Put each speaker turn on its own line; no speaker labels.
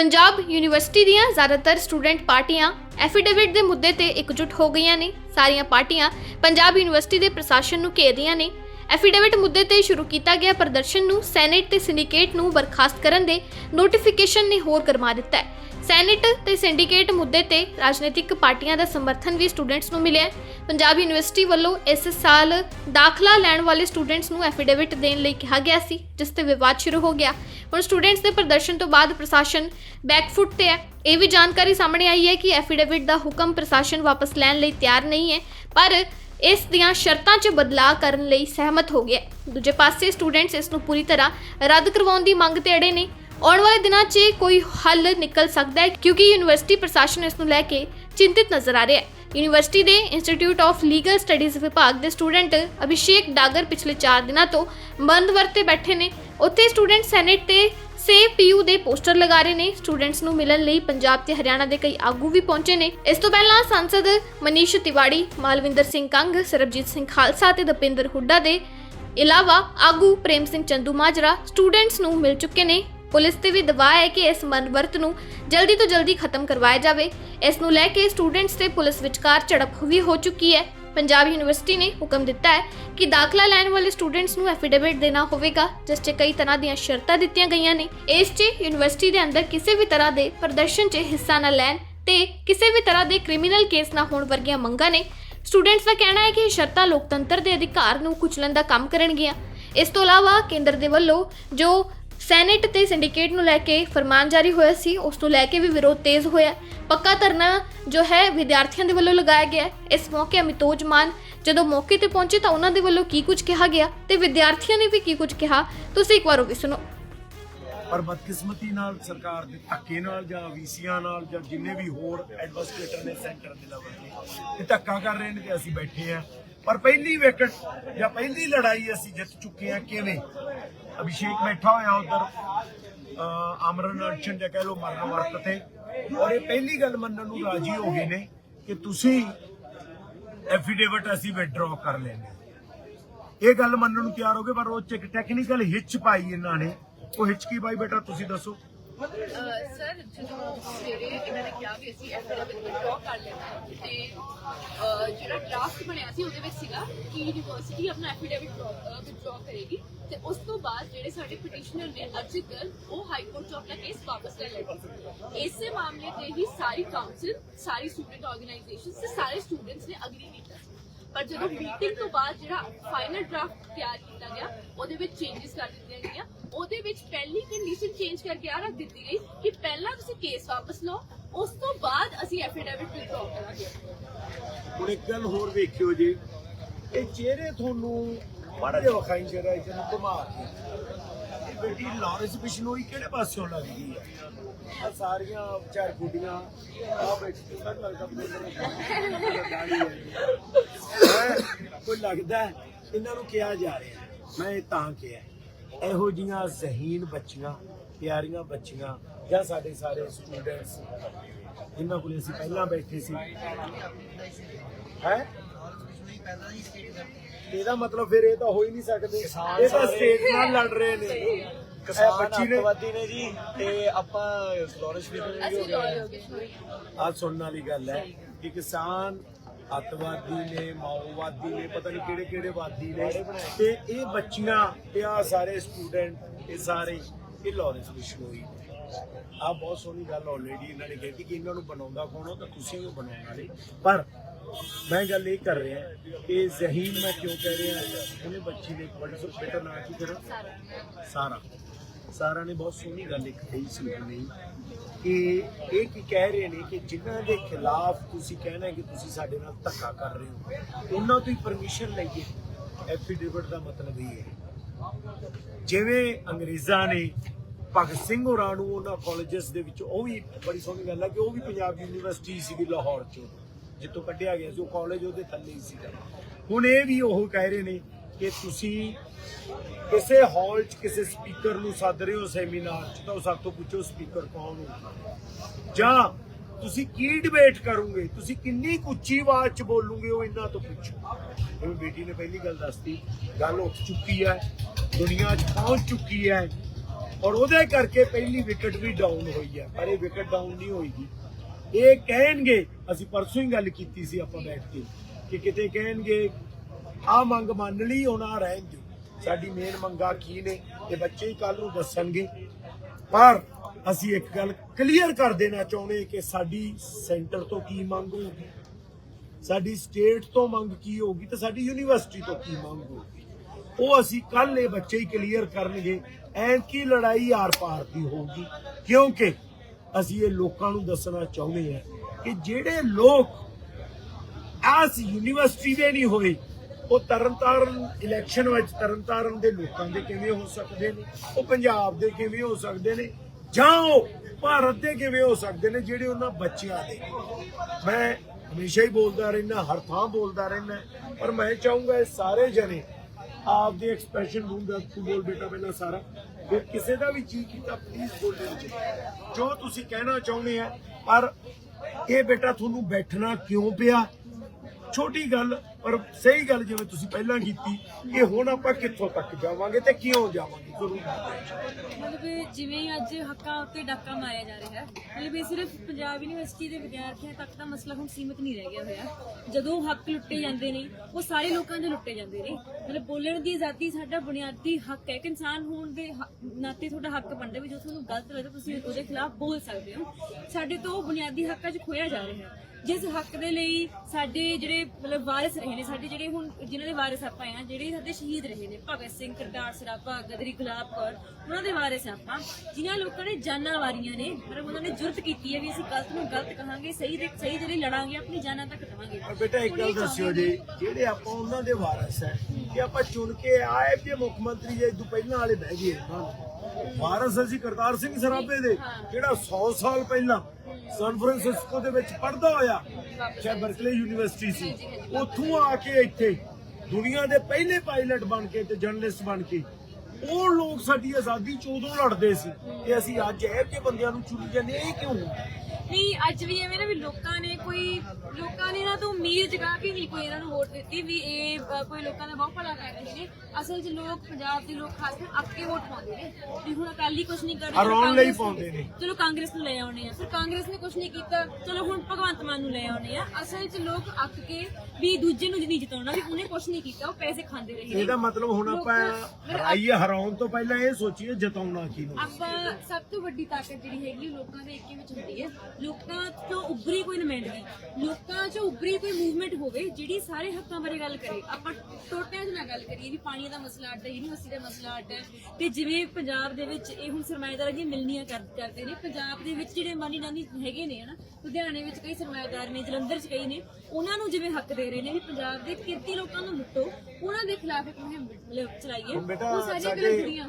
Punjab university ਦੀਆਂ ਜ਼ਿਆਦਾਤਰ student ਪਾਰਟੀਆਂ ਐਫੀਡੇਵਿਟ ਦੇ ਮੁੱਦੇ ਤੇ ਇਕਜੁੱਟ ਹੋ ਗਈਆਂ ਨੇ। ਸਾਰੀਆਂ ਪਾਰਟੀਆਂ ਪੰਜਾਬ ਯੂਨੀਵਰਸਿਟੀ ਦੇ ਪ੍ਰਸ਼ਾਸਨ ਨੂੰ ਘੇਰ ਰਹੀਆਂ ਨੇ। ਐਫੀਡੇਵਿਟ ਮੁੱਦੇ ਤੇ ਸ਼ੁਰੂ ਕੀਤਾ ਗਿਆ ਪ੍ਰਦਰਸ਼ਨ ਨੂੰ ਸੈਨੇਟ ਤੇ ਸਿੰਡੀਕੇਟ ਨੂੰ ਬਰਖਾਸਤ ਕਰਨ ਦੇ ਨੋਟੀਫਿਕੇਸ਼ਨ ਨੇ ਹੋਰ ਕਰਮਾ ਦਿੱਤਾ ਹੈ। ਸੈਨੇਟ ਤੇ ਸਿੰਡੀਕੇਟ ਮੁੱਦੇ ਤੇ ਰਾਜਨੀਤਿਕ ਪਾਰਟੀਆਂ ਦਾ ਸਮਰਥਨ ਵੀ ਸਟੂਡੈਂਟਸ ਨੂੰ ਮਿਲਿਆ ਪੰਜਾਬ ਯੂਨੀਵਰਸਿਟੀ ਵੱਲੋਂ ਇਸ ਸਾਲ ਦਾਖਲਾ ਲੈਣ ਵਾਲੇ ਸਟੂਡੈਂਟਸ ਨੂੰ ਐਫੀਡੇਵਿਟ ਦੇਣ ਲਈ ਕਿਹਾ ਗਿਆ ਸੀ, ਜਿਸ ਤੇ ਵਿਵਾਦ ਸ਼ੁਰੂ ਹੋ ਗਿਆ। ਹੁਣ ਸਟੂਡੈਂਟਸ ਦੇ ਪ੍ਰਦਰਸ਼ਨ ਤੋਂ ਬਾਅਦ ਪ੍ਰਸ਼ਾਸਨ ਬੈਕਫੁੱਟ ਤੇ ਹੈ। ਇਹ ਵੀ ਜਾਣਕਾਰੀ ਸਾਹਮਣੇ ਆਈ ਹੈ ਕਿ ਐਫੀਡੇਵਿਟ ਦਾ ਹੁਕਮ ਪ੍ਰਸ਼ਾਸਨ ਵਾਪਸ ਲੈਣ ਲਈ ਤਿਆਰ ਨਹੀਂ ਹੈ, ਪਰ ਇਸ ਦੀਆਂ ਸ਼ਰਤਾਂ 'ਚ ਬਦਲਾਅ ਕਰਨ ਲਈ ਸਹਿਮਤ ਹੋ ਗਿਆ ਦੂਜੇ ਪਾਸੇ ਸਟੂਡੈਂਟਸ ਇਸ ਨੂੰ ਪੂਰੀ ਤਰ੍ਹਾਂ ਰੱਦ ਕਰਵਾਉਣ ਦੀ ਮੰਗ ਤੇ ਅੜੇ ਨੇ। ਆਉਣ ਵਾਲੇ ਦਿਨਾਂ 'ਚ ਕੋਈ ਹੱਲ ਨਿਕਲ ਸਕਦਾ ਹੈ ਕਿਉਂਕਿ ਯੂਨੀਵਰਸਿਟੀ ਪ੍ਰਸ਼ਾਸਨ ਇਸ ਨੂੰ ਲੈ ਕੇ ਚਿੰਤਿਤ ਨਜ਼ਰ ਆ ਰਿਹਾ ਹੈ। ਯੂਨੀਵਰਸਿਟੀ ਦੇ ਇੰਸਟੀਚਿਊਟ ਆਫ ਲੀਗਲ ਸਟੱਡੀਜ਼ ਵਿਭਾਗ ਦੇ ਸਟੂਡੈਂਟ ਅਭਿਸ਼ੇਕ ਡਾਗਰ ਪਿਛਲੇ 4 ਦਿਨਾਂ ਤੋਂ ਬੰਦ ਵਰਤੇ ਬੈਠੇ ਨੇ। ਉੱਥੇ ਸਟੂਡੈਂਟ ਸੈਨੇਟ ਤੇ ਸੇਵ ਪੀਯੂ ਦੇ ਪੋਸਟਰ ਲਗਾ ਰਹੇ ਨੇ। ਸਟੂਡੈਂਟਸ ਨੂੰ ਮਿਲਣ ਲਈ ਪੰਜਾਬ ਤੇ ਹਰਿਆਣਾ ਦੇ ਕਈ ਆਗੂ ਵੀ ਪਹੁੰਚੇ ਨੇ। ਇਸ ਤੋਂ ਪਹਿਲਾਂ ਸੰਸਦ ਮਨੀਸ਼ ਤਿਵਾੜੀ, ਮਾਲਵਿੰਦਰ ਸਿੰਘ ਕੰਗ, ਸਰਬਜੀਤ ਸਿੰਘ ਖਾਲਸਾ ਤੇ ਦਪਿੰਦਰ ਹੁੱਡਾ ਦੇ ਇਲਾਵਾ ਆਗੂ ਪ੍ਰੇਮ ਸਿੰਘ ਚੰਦੂ ਮਾਜਰਾ ਸਟੂਡੈਂਟਸ ਨੂੰ ਮਿਲ ਚੁੱਕੇ ਨੇ। ਪੁਲਿਸ ਤੇ ਵੀ ਦਬਾਅ ਹੈ ਕਿ ਇਸ ਮਨਵਰਤ ਨੂੰ ਜਲਦੀ ਤੋਂ ਜਲਦੀ ਖਤਮ ਕਰਵਾਇਆ ਜਾਵੇ। ਇਸ ਨੂੰ ਲੈ ਕੇ ਸਟੂਡੈਂਟਸ ਤੇ ਪੁਲਿਸ ਵਿਚਕਾਰ ਝੜਪ ਵੀ ਹੋ ਚੁੱਕੀ ਹੈ। ਪੰਜਾਬ ਯੂਨੀਵਰਸਿਟੀ ਨੇ ਹੁਕਮ ਦਿੱਤਾ ਹੈ ਕਿ ਦਾਖਲਾ ਲੈਣ ਵਾਲੇ ਸਟੂਡੈਂਟਸ ਨੂੰ ਐਫੀਡੇਵਿਟ ਦੇਣਾ ਹੋਵੇਗਾ, ਜਿਸ 'ਚ ਕਈ ਤਰ੍ਹਾਂ ਦੀਆਂ ਸ਼ਰਤਾਂ ਦਿੱਤੀਆਂ ਗਈਆਂ ਨੇ। ਇਸ 'ਚ ਯੂਨੀਵਰਸਿਟੀ ਦੇ ਅੰਦਰ ਕਿਸੇ ਵੀ ਤਰ੍ਹਾਂ ਦੇ ਪ੍ਰਦਰਸ਼ਨ 'ਚ ਹਿੱਸਾ ਨਾ ਲੈਣ ਤੇ ਕਿਸੇ ਵੀ ਤਰ੍ਹਾਂ ਦੇ ਕ੍ਰਿਮੀਨਲ ਕੇਸ ਨਾ ਹੋਣ ਵਰਗੀਆਂ ਮੰਗਾਂ ਨੇ। ਸਟੂਡੈਂਟਸ ਦਾ ਕਹਿਣਾ ਹੈ ਕਿ ਇਹ ਸ਼ਰਤਾਂ ਲੋਕਤੰਤਰ ਦੇ ਅਧਿਕਾਰ ਨੂੰ ਕੁਚਲਣ ਦਾ ਕੰਮ ਕਰਨਗੀਆਂ। ਇਸ ਤੋਂ ਇਲਾਵਾ ਕੇਂਦਰ ਦੇ ਵੱਲੋਂ ਜੋ ਸੈਨੇਟ ਤੇ ਸਿੰਡੀਕੇਟ ਨੂੰ ਲੈ ਕੇ ਫਰਮਾਨ ਜਾਰੀ ਹੋਇਆ ਸੀ, ਉਸ ਨੂੰ ਲੈ ਕੇ ਵੀ ਵਿਰੋਧ ਤੇਜ਼ ਹੋਇਆ। ਪੱਕਾ ਧਰਨਾ ਜੋ ਹੈ ਵਿਦਿਆਰਥੀਆਂ ਦੇ ਵੱਲੋਂ ਲਗਾਇਆ ਗਿਆ ਇਸ ਮੌਕੇ ਅਮਿਤੋਜ ਮਾਨ ਜਦੋਂ ਮੌਕੇ ਤੇ ਪਹੁੰਚੇ ਤਾਂ ਉਹਨਾਂ ਦੇ ਵੱਲੋਂ ਕੀ ਕੁਝ ਕਿਹਾ ਗਿਆ ਤੇ ਵਿਦਿਆਰਥੀਆਂ ਨੇ ਵੀ ਕੀ ਕੁਝ ਕਿਹਾ, ਤੁਸੀਂ ਇੱਕ ਵਾਰ ਉਹ ਵੀ ਸੁਣੋ।
ਪਰ ਬਦਕਿਸਮਤੀ ਨਾਲ ਸਰਕਾਰ ਦੇ ਧੱਕੇ ਨਾਲ ਜਾਂ ਵੀਸੀਆਂ ਨਾਲ ਜਾਂ ਜਿੰਨੇ ਵੀ ਹੋਰ ਐਡਮਿਨਿਸਟ੍ਰੇਟਰ ਨੇ ਸੈਂਟਰ ਦੇ ਲੈਵਲ ਤੇ ਇਹ ਧੱਕਾ ਕਰ ਰਹੇ ਨੇ ਤੇ ਅਸੀਂ ਬੈਠੇ ਆ ਪਰ ਪਹਿਲੀ ਵਿਕਟ ਜਾਂ ਪਹਿਲੀ ਲੜਾਈ ਅਸੀਂ ਜਿੱਤ ਚੁੱਕੇ ਹਾਂ ਕਿਵੇਂ? ਅਭਿਸ਼ੇਕ ਬੈਠਾ ਹੋਇਆ ਉਧਰ ਅਮਰਨ ਅਰਚਨ ਜਾਂ ਕਹਿ ਲੋ ਮਰਨ ਵਰਤ ਤੇ। ਔਰ ਇਹ ਪਹਿਲੀ ਗੱਲ ਮੰਨਣ ਨੂੰ ਰਾਜੀ ਹੋ ਗਏ ਨੇ ਕਿ ਤੁਸੀਂ ਐਫੀਡੇਵਿਟ ਅਸੀਂ ਵਿਡਰਾਅ ਕਰ ਲੈਣੇ ਇਹ ਗੱਲ ਮੰਨਣ ਨੂੰ ਤਿਆਰ ਹੋ ਗਏ, ਪਰ ਉਹ ਚ ਇੱਕ ਟੈਕਨੀਕਲ ਹਿੱਚ ਪਾਈ ਇਹਨਾਂ ਨੇ। ਉਹ ਹਿੱਚ ਕੀ ਬਾਈ ਬੇਟਾ, ਤੁਸੀਂ ਦੱਸੋ।
ਸਰ, ਜਦੋਂ ਸਵੇਰੇ ਇਹਨਾਂ ਨੇ ਕਿਹਾ ਵੀ ਅਸੀਂ ਐਫੀਡੇਵਿਟ ਵਿਡਰਾਅ ਕਰ ਲੈਣਾ ਹੈ, ਤੇ ਜਿਹੜਾ ਡਰਾਫਟ ਬਣਿਆ ਸੀ ਉਹਦੇ ਵਿੱਚ ਸੀਗਾ ਕਿ ਯੂਨੀਵਰਸਿਟੀ ਆਪਣਾ ਐਫੀਡੇਵਿਟ ਵਿਡਰਾਅ ਕਰੇਗੀ, ਤੇ ਉਸ ਤੋਂ ਬਾਅਦ ਜਿਹੜੇ ਸਾਡੇ ਪਟੀਸ਼ਨਰ ਨੇ ਅਰਜਿਤਗਰ ਉਹ ਹਾਈ ਕੋਰਟ ਤੋਂ ਆਪਣਾ ਕੇਸ ਵਾਪਸ ਲੈ ਲੈਣਗੇ। ਇਸੇ ਮਾਮਲੇ ਤੇ ਹੀ ਸਾਰੀ ਕਾਉਂਸਲ ਸਾਰੀ ਸਟੂਡੈਂਟ ਆਰਗੇਨਾਈਜੇਸ਼ਨਸ ਤੇ ਸਾਰੇ ਸਟੂਡੈਂਟਸ ਨੇ ਅਗਰੀ ਕੀਤਾ ਪਰ ਜਦੋਂ ਮੀਟਿੰਗ ਤੋਂ ਬਾਅਦ ਜਿਹੜਾ ਫਾਈਨਲ ਡਰਾਫਟ ਤਿਆਰ ਕੀਤਾ ਗਿਆ, ਉਹਦੇ ਵਿੱਚ ਚੇਂਜਸ ਕਰ ਦਿੱਤੀਆਂ ਗਈਆਂ। ਉਹਦੇ ਵਿੱਚ ਪਹਿਲੀ ਕੰਡੀਸ਼ਨ ਚੇਂਜ ਕਰਕੇ ਆ ਰੱਖ ਦਿੱਤੀ ਗਈ ਕਿ ਪਹਿਲਾਂ ਤੁਸੀਂ ਕੇਸ ਵਾਪਸ ਲਓ, ਉਸ ਤੋਂ ਬਾਅਦ ਅਸੀਂ ਐਫੀਡੇਵਿਟ ਵਿਡਰਾਅ ਕਰਾਂਗੇ।
ਹੁਣ ਇੱਕ ਗੱਲ ਹੋਰ ਵੇਖਿਓ ਜੀ। ਇਹ ਚਿਹਰੇ ਤੁਹਾਨੂੰ ਮਾੜਾ ਜਿਹਾ ਵਿਖਾਈ ਜਰਾ ਇਹਨਾਂ ਨੂੰ ਘੁਮਾ ਕੇ। ਇਹ ਬੇਟੀ ਲਾਰੈਂਸ ਬਿਸ਼ਨੋਈ ਕਿਹੜੇ ਪਾਸਿਓਂ ਲੱਗਦੀ ਆ? ਆ ਸਾਰੀਆਂ ਚਾਰ ਗੁੱਡੀਆਂ ਆ ਬੈਠੀ ਸਭ ਲੱਗਦਾ ਹੈ ਕੋਈ ਲੱਗਦਾ ਇਹਨਾਂ ਨੂੰ ਕਿਹਾ ਜਾ ਰਿਹਾ ਮੈਂ ਇਹ ਤਾਂ ਕਿਹਾ ਇਹੋ ਜੀਆਂ ਜ਼ਹੀਨ ਬੱਚੀਆਂ ਪਿਆਰੀਆਂ ਬੱਚੀਆਂ ਜਾਂ ਸਾਡੇ ਸਾਰੇ ਸਟੂਡੈਂਟਸ ਇਹਨਾਂ ਕੋਲ ਅਸੀਂ ਪਹਿਲਾਂ ਬੈਠੇ ਸੀ। ਹੈ? ਇਹਦਾ ਮਤਲਬ ਫਿਰ ਇਹ ਤਾਂ ਹੋ ਹੀ ਨਹੀਂ ਸਕਦੇ। ਇਹ ਤਾਂ ਸਟੇਟ ਨਾਲ ਲੜ ਰਹੇ ਨੇ।
ਕਿਸਾਨ
ਬੱਚੀ ਨੇ
ਅੱਤਵਾਦੀ ਨੇ ਜੀ ਤੇ ਆਪਾਂ ਫਲੋਰਿਸ਼ ਵੀ ਹੋ ਗਏ
ਲਾਇਰ ਹੋ ਗਏ
ਆ ਸੁਣਨ ਵਾਲੀ ਗੱਲ ਹੈ ਕਿ ਕਿਸਾਨ ਅੱਤਵਾਦੀ ਨੇ, ਮਾਓਵਾਦੀ ਨੇ, ਪਤਾ ਨਹੀਂ ਕਿਹੜੇ ਕਿਹੜੇ ਵਾਦੀ ਨੇ। ਤੇ ਇਹ ਬੱਚੀਆਂ ਤੇ ਆ ਸਾਰੇ ਸਟੂਡੈਂਟ ਇਹ ਸਾਰੇ, ਇਹ ਲਾਰੈਂਸ ਬਿਸ਼ਨੋਈ ਆ ਬਹੁਤ ਸੋਹਣੀ ਗੱਲ ਆਲਰੇਡੀ ਇਹਨਾਂ ਨੇ ਕਹੀ ਕਿ ਇਹਨਾਂ ਨੂੰ ਬਣਾਉਂਦਾ ਕੌਣ ਹੋ ਤਾਂ ਤੁਸੀਂ ਨੂੰ ਬਣਾਉਣ ਵਾਲੇ। ਪਰ ਮੈਂ ਗੱਲ ਇਹ ਕਰ ਰਿਹਾ ਕਿ ਜ਼ਹੀਨ ਮੈਂ ਕਿਉਂ ਕਹਿ ਰਿਹਾ? ਉਹਨੇ ਬੱਚੀ ਨੇ ਬੜੀ ਸੋ ਬੇਟਾ ਨਾਂ ਕੀ ਤੇਰਾ? ਸਾਰਾ। ਸਾਰਾ ਨੇ ਬਹੁਤ ਸੋਹਣੀ ਗੱਲ ਇੱਕ ਕਹੀ ਸੀ ਉਹਨੇ ਕਿ ਇਹ ਕੀ ਕਹਿ ਰਹੇ ਨੇ ਕਿ ਜਿਨ੍ਹਾਂ ਦੇ ਖਿਲਾਫ ਤੁਸੀਂ ਕਹਿਣਾ ਕਿ ਤੁਸੀਂ ਸਾਡੇ ਨਾਲ ਧੱਕਾ ਕਰ ਰਹੇ ਹੋ, ਉਹਨਾਂ ਤੋਂ ਹੀ ਪਰਮਿਸ਼ਨ ਲਈਏ। ਐਫੀਡੇਵਿਟ ਦਾ ਮਤਲਬ ਇਹ ਹੈ। ਜਿਵੇਂ ਅੰਗਰੇਜ਼ਾਂ ਨੇ ਭਗਤ ਸਿੰਘ ਹੋਰਾਂ ਨੂੰ ਉਹਨਾਂ ਕਾਲਜਸ ਦੇ ਵਿੱਚ, ਉਹ ਵੀ ਬੜੀ ਸੋਹਣੀ ਗੱਲ ਹੈ ਕਿ ਉਹ ਵੀ ਪੰਜਾਬ ਯੂਨੀਵਰਸਿਟੀ ਸੀਗੀ ਲਾਹੌਰ ਚੋਂ। ਜਿੱਥੋਂ ਕੱਢਿਆ ਗਿਆ ਸੀ, ਉਹ ਕਾਲਜ ਉਹਦੇ ਥੱਲੇ ਹੀ ਸੀਗਾ। ਹੁਣ ਇਹ ਵੀ ਉਹ ਕਹਿ ਰਹੇ ਨੇ ਕਿ ਤੁਸੀਂ ਕਿਸੇ ਹਾਲ 'ਚ ਕਿਸੇ ਸਪੀਕਰ ਨੂੰ ਸੱਦ ਰਹੇ ਹੋ ਸੈਮੀਨਾਰ 'ਚ, ਤਾਂ ਉਹ ਸਭ ਤੋਂ ਪੁੱਛੋ ਸਪੀਕਰ ਕੌਣ ਹੋਊਗਾ। ਜਾਂ ਤੁਸੀਂ ਕੀ ਡਿਬੇਟ ਕਰੋਗੇ? ਤੁਸੀਂ ਕਿੰਨੀ ਉੱਚੀ ਆਵਾਜ਼ 'ਚ ਬੋਲੋਗੇ, ਉਹ ਇਹਨਾਂ ਤੋਂ ਪੁੱਛੋ। ਇਹ ਬੇਟੀ ਨੇ ਪਹਿਲੀ ਗੱਲ ਦੱਸਤੀ, ਗੱਲ ਉੱਠ ਚੁੱਕੀ ਹੈ, ਦੁਨੀਆ 'ਚ ਪਹੁੰਚ ਚੁੱਕੀ ਹੈ, ਔਰ ਉਹਦੇ ਕਰਕੇ ਪਹਿਲੀ ਵਿਕਟ ਵੀ ਡਾਊਨ ਹੋਈ ਹੈ। ਪਰ ਇਹ ਵਿਕਟ ਡਾਊਨ ਨਹੀਂ ਹੋਈਗੀ ਇਹ ਕਹਿਣਗੇ, ਅਸੀਂ ਪਰਸੋਂ ਹੀ ਗੱਲ ਕੀਤੀ ਸੀ ਆਪਾਂ ਬੈਠ ਕੇ, ਕਿ ਕਿਤੇ ਕਹਿਣਗੇ ਆ ਮੰਗ ਮੰਨ ਲਈ, ਹੁਣ ਆ ਰਹਿਣ ਦਿਓ। ਸਾਡੀ ਮੇਨ ਮੰਗਾ ਕੀ ਨੇ ਇਹ ਬੱਚੇ ਹੀ ਕੱਲ ਨੂੰ ਦੱਸਣਗੇ। ਪਰ ਅਸੀਂ ਇੱਕ ਗੱਲ ਕਲੀਅਰ ਕਰ ਦੇਣਾ ਚਾਹੁੰਦੇ ਕਿ ਸਾਡੀ ਸੈਂਟਰ ਤੋਂ ਕੀ ਮੰਗ ਹੋਊਗੀ। ਸਾਡੀ ਸਟੇਟ ਤੋਂ ਮੰਗ ਕੀ ਹੋਊਗੀ ਤੇ ਸਾਡੀ ਯੂਨੀਵਰਸਿਟੀ ਤੋਂ ਕੀ ਮੰਗ ਹੋਊਗੀ। ਉਹ ਅਸੀਂ ਕੱਲ ਇਹ ਬੱਚੇ ਹੀ ਕਲੀਅਰ ਕਰਨਗੇ ਐਂ ਕੀ ਲੜਾਈ ਆਰ-ਪਾਰ ਦੀ ਹੋਊਗੀ। ਕਿਉਂਕਿ ਅਸੀਂ ਇਹ ਲੋਕਾਂ ਨੂੰ ਦੱਸਣਾ ਚਾਹੁੰਦੇ ਹਾਂ ਕਿ ਜਿਹੜੇ ਲੋਕ ਆਸ ਯੂਨੀਵਰਸਿਟੀ ਦੇ ਨਹੀਂ ਹੋਏ ਉਹ ਤਰਨਤਾਰਨ ਇਲੈਕਸ਼ਨ ਵਿੱਚ ਤਰਨਤਾਰਨ ਦੇ ਲੋਕਾਂ ਦੇ ਕਿਵੇਂ ਹੋ ਸਕਦੇ ਨੇ? ਉਹ ਪੰਜਾਬ ਦੇ ਕਿਵੇਂ ਹੋ ਸਕਦੇ ਨੇ? ਜਾਂ ਉਹ ਭਾਰਤ ਦੇ ਕਿਵੇਂ ਹੋ ਸਕਦੇ ਨੇ ਜਿਹੜੇ ਉਹਨਾਂ ਬੱਚਿਆਂ ਦੇ? ਮੈਂ ਹਮੇਸ਼ਾ ਹੀ ਬੋਲਦਾ ਰਹਿਣਾ ਹਰ ਥਾਂ ਬੋਲਦਾ ਰਹਿਣਾ ਪਰ ਮੈਂ ਚਾਹੂੰਗਾ ਇਹ ਸਾਰੇ ਜਣੇ ਆਪ ਆਪਦੇ ਐਕਸਪ੍ਰੈਸ਼ਨ ਰੂਮ ਦਾ ਤੂੰ ਬੋਲ ਬੇਟਾ ਪਹਿਲਾਂ ਸਾਰਾ। ਫਿਰ ਕਿਸੇ ਦਾ ਵੀ ਜੀ ਕੀਤਾ ਪਲੀਜ਼ ਬੋਲੋ ਜੋ ਤੁਸੀਂ ਕਹਿਣਾ ਚਾਹੁੰਦੇ ਆ, ਪਰ ਇਹ ਬੇਟਾ ਤੁਹਾਨੂੰ ਬੈਠਣਾ ਕਿਉਂ ਪਿਆ? ਛੋਟੀ ਗੱਲ, ਪਰ ਸਹੀ ਗੱਲ ਜਿਵੇਂ ਤੁਸੀਂ ਪਹਿਲਾਂ ਕੀਤੀ ਕਿ ਹੁਣ ਆਪਾਂ ਕਿੱਥੋਂ ਤੱਕ ਜਾਵਾਂਗੇ ਤੇ ਕਿਉਂ ਜਾਵਾਂਗੇ?
ਮਤਲਬ ਜਿਵੇਂ ਅੱਜ ਹੱਕਾਂ ਉੱਤੇ ਡਾਕਾ ਮਾਰਿਆ ਜਾ ਰਿਹਾ ਹੈ, ਮਤਲਬ ਇਹ ਸਿਰਫ ਪੰਜਾਬ ਯੂਨੀਵਰਸਿਟੀ ਦੇ ਵਿਦਿਆਰਥੀਆਂ ਤੱਕ ਦਾ ਮਸਲਾ ਹੁਣ ਸੀਮਿਤ ਨਹੀਂ ਰਹਿ ਗਿਆ ਹੋਇਆ। ਜਦੋਂ ਹੱਕ ਲੁੱਟੇ ਜਾਂਦੇ ਨੇ, ਉਹ ਸਾਰੇ ਲੋਕਾਂ ਦੇ ਲੁੱਟੇ ਜਾਂਦੇ ਨੇ। ਮਤਲਬ ਬੋਲਣ ਦੀ ਆਜ਼ਾਦੀ ਸਾਡਾ ਬੁਨਿਆਦੀ ਹੱਕ ਹੈ। ਕਿ ਇਨਸਾਨ ਹੋਣ ਦੇ ਨਾਤੇ ਤੁਹਾਡਾ ਹੱਕ ਬਣਦਾ ਵੀ ਜੋ ਤੁਹਾਨੂੰ ਗਲਤ ਲੱਗਦਾ, ਤੁਸੀਂ ਉਹਦੇ ਖਿਲਾਫ ਬੋਲ ਸਕਦੇ ਹੋ। ਸਾਡੇ ਤੋਂ ਬੁਨਿਆਦੀ ਹੱਕ ਅੱਜ ਖੋਇਆ ਜਾ ਰਿਹਾ ਹੈ। ਜਿਸ ਹੱਕ ਦੇ ਲਈ ਸਾਡੇ ਜਿਹੜੇ ਮਤਲਬ ਵਾਰਿਸ ਰਹੇ ਨੇ ਸਾਡੇ ਜਿਹੜੇ ਹੁਣ ਜਿਨ੍ਹਾਂ ਦੇ ਵਾਰਿਸ ਆਪਾਂ ਆ ਜਿਹੜੇ ਸਾਡੇ ਸ਼ਹੀਦ ਰਹੇ ਨੇ ਭਗਤ ਸਿੰਘ ਕਰਤਾਰ ਸਰਾਭਾ ਗਦਰੀ ਗੁਲਾਬ ਕੌਰ ਉਹਨਾਂ ਦੇ ਵਾਰਿਸ ਆਪਾਂ ਜਿਨ੍ਹਾਂ ਲੋਕਾਂ ਨੇ ਜਾਨਾਂ ਵਾਰੀਆਂ ਨੇ ਮਤਲਬ ਉਹਨਾਂ ਨੇ ਜੁਰਤ ਕੀਤੀ ਹੈ ਵੀ ਅਸੀਂ ਗਲਤ ਨੂੰ ਗਲਤ ਕਹਾਂਗੇ ਸਹੀ ਦੇ ਸਹੀ ਦੇ ਲਈ ਲੜਾਂਗੇ ਆਪਣੀ ਜਾਨਾਂ ਤੱਕ ਦਵਾਂਗੇ
ਬੇਟਾ ਇੱਕ ਗੱਲ ਦੱਸਿਓ ਜੀ ਜਿਹੜੇ ਆਪਾਂ ਉਹਨਾਂ ਦੇ ਵਾਰਸ ਹੈ ਕਿ ਆਪਾਂ ਚੁਣ ਕੇ ਆਏ ਕਿ ਮੁੱਖ ਮੰਤਰੀ ਜੇ ਤੋਂ ਪਹਿਲਾਂ ਵਾਲੇ ਬਹਿ ਗਏ। ਵਾਰਸ ਅਸੀਂ ਕਰਤਾਰ ਸਿੰਘ ਸਰਾਭੇ ਦੇ ਜਿਹੜਾ 100 ਸਾਲ ਪਹਿਲਾਂ ਸਨ ਫਰਾਂਸਿਸਕੋ ਦੇ ਵਿੱਚ ਪੜਦਾ ਹੋਇਆ ਚਾਹੇ ਬਰਕਲੇ ਯੂਨੀਵਰਸਿਟੀ ਸੀ। ਉੱਥੋਂ ਆ ਕੇ ਇੱਥੇ ਦੁਨੀਆ ਦੇ ਪਹਿਲੇ ਪਾਇਲਟ ਬਣ ਕੇ ਤੇ ਜਰਨਲਿਸਟ ਬਣ ਕੇ ਉਹ ਲੋਕ ਸਾਡੀ ਆਜ਼ਾਦੀ ਚ ਉਦੋਂ ਲੜਦੇ ਸੀ ਤੇ ਅਸੀਂ ਅੱਜ ਇਹ ਜਿਹੇ ਬੰਦਿਆਂ ਨੂੰ ਚੁਣੀ ਜਾਂਦੇ ਹਾਂ, ਇਹ ਕਿਉਂ?
ਨਹੀਂ ਅੱਜ ਵੀ ਐਵੇਂ ਨਾ ਵੀ ਲੋਕਾਂ ਨੇ ਕੋਈ ਲੋਕਾਂ ਨੇ ਨਾ ਤੋਂ ਉਮੀਦ ਜਗਾ ਕੇ ਨਹੀਂ ਕੋਈ ਇਹਨਾਂ ਨੂੰ ਵੋਟ ਦਿੱਤੀ ਵੀ ਇਹ ਅ, ਕੋਈ ਲੋਕਾਂ ਦਾ ਬਹੁਤ ਭਲਾ ਕਰ ਰਹੇ ਨੇ। ਅਸਲ 'ਚ ਲੋਕ ਪੰਜਾਬ ਦੇ ਲੋਕ ਖਾਸ ਕਰ ਅੱਕੇ ਵੋਟ ਪਾਉਂਦੇ ਨੇ। ਵੀ ਹੁਣ ਅਕਾਲੀ ਕੁਝ ਨਹੀਂ ਕਰਦੇ
ਹਰਾਉਣ ਲਈ
ਕਾਂਗਰਸ
ਪਾਉਂਦੇ ਨੇ।
ਚਲੋ ਕਾਂਗਰਸ ਨੂੰ ਲੈ ਆਉਣੇ ਆ ਫਿਰ ਕਾਂਗਰਸ ਨੇ ਕੁਝ ਨਹੀਂ ਕੀਤਾ ਚਲੋ ਹੁਣ ਭਗਵੰਤ ਮਾਨ ਨੂੰ ਲੈ ਆਉਣੇ ਆ। ਅਸਲ 'ਚ ਲੋਕ ਅੱਕ ਕੇ ਵੀ ਦੂਜੇ ਨੂੰ ਨਹੀਂ ਜਿਤਾਉਣਾ ਵੀ ਉਹਨੇ ਕੁਝ ਨਹੀਂ ਕੀਤਾ ਉਹ ਪੈਸੇ ਖਾਂਦੇ ਰਹੇ ਨੇ।
ਇਹਦਾ ਮਤਲਬ ਹੁਣ ਆਪਾਂ ਹਰਾਈਏ ਹਰਾਉਣ ਤੋਂ ਪਹਿਲਾਂ ਇਹ ਸੋਚੀਏ ਜਿਤਾਉਣਾ ਕਿਹਨੂੰ?
ਆਪਾਂ ਸਭ ਤੋਂ ਵੱਡੀ ਤਾਕਤ ਜਿਹੜੀ ਹੈਗੀ ਉਹ ਲੋਕਾਂ ਦੇ ਏਕੇ ਵਿੱਚ ਹੁੰਦੀ ਹੈ। ਲੋਕਾਂ ਤੋਂ ਉੱਭਰੀ ਕੋਈ ਨੁਮਾਇੰਦਗੀ ਲੋਕਾਂ ਚੋਂ ਉੱਭਰੀ ਕੋਈ ਮੂਵਮੈਂਟ ਹੋਵੇ ਜਿਹੜੀ ਸਾਰੇ ਹੱਕਾਂ ਬਾਰੇ ਗੱਲ ਕਰੇ। ਆਪਾਂ ਟੋਟਿਆਂ 'ਚ ਨਾ ਗੱਲ ਕਰੀਏ ਵੀ ਪਾਣੀ ਦਾ ਮਸਲਾ ਅੱਡ ਹੈ ਯੂਨੀਵਰਸਿਟੀ ਦਾ ਮਸਲਾ ਅੱਡ ਹੈ ਤੇ ਜਿਵੇਂ ਪੰਜਾਬ ਦੇ ਵਿੱਚ ਇਹ ਹੁਣ ਸਰਮਾਏਦਾਰਾਂ ਦੀਆਂ ਮਿਲਣੀਆਂ ਕਰ- ਕਰਦੇ ਨੇ ਪੰਜਾਬ ਦੇ ਵਿੱਚ ਜਿਹੜੇ ਮਾਨੀ ਨਾਨੀ ਹੈਗੇ ਨੇ ਹਨਾ ਲੁਧਿਆਣੇ ਵਿੱਚ ਕਈ ਸਰਮਾਏਦਾਰ ਨੇ ਜਲੰਧਰ 'ਚ ਕਈ ਨੇ ਉਹਨਾਂ ਨੂੰ ਜਿਵੇਂ ਹੱਕ ਦੇ ਰਹੇ ਨੇ ਵੀ ਪੰਜਾਬ ਦੇ ਕਿਰਤੀ ਲੋਕਾਂ ਨੂੰ ਲੁੱਟੋ ਉਹਨਾਂ ਦੇ ਖਿਲਾਫ ਇੱਕ ਮੁਹਿੰਮ ਚਲਾਈਏ ਉਹ ਸਾਰੀਆਂ ਗੱਲਾਂ
ਸਾਡੇ
ਜੁੜੀਆਂ ਹੋਈਆਂ।